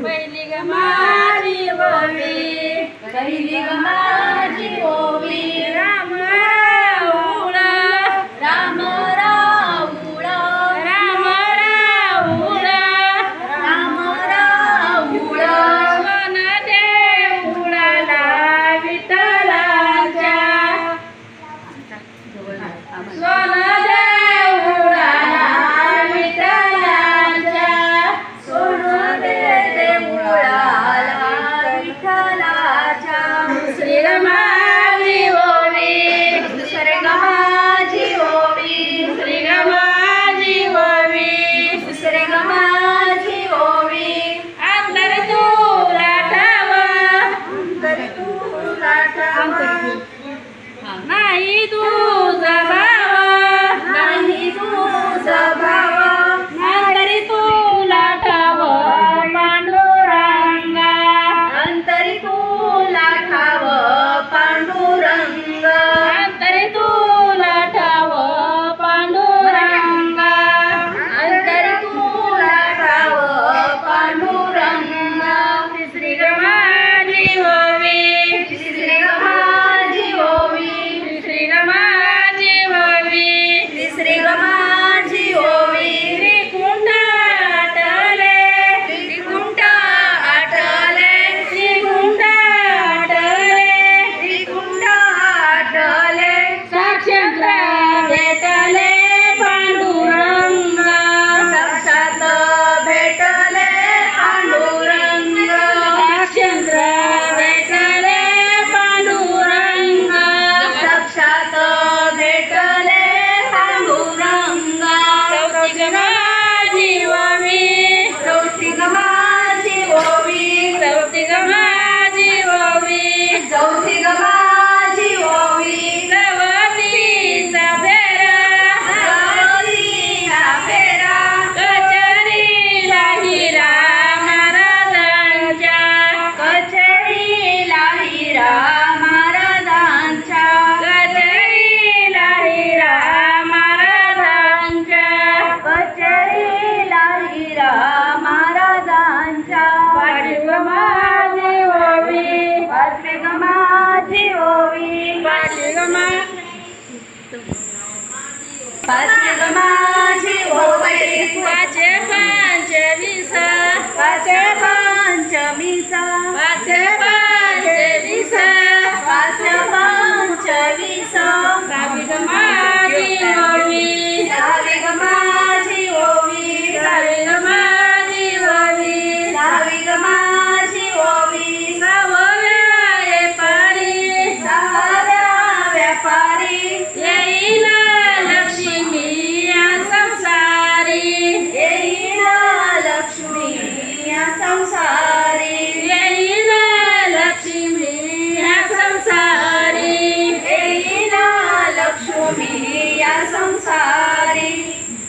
Kailig Mari Wawi Kailig Mari la chance. Se. पाचे पंचमीचा पाचे पंचमीचा पाचे पंचमीचा पाचे पंचमीचा सावी ग माझी ओवी सावी ग माझी ओवी सावी ग माझी ओवी सावी ग माझी ओवी सावव्या व्यापारी. सावव्या व्यापारी. येईल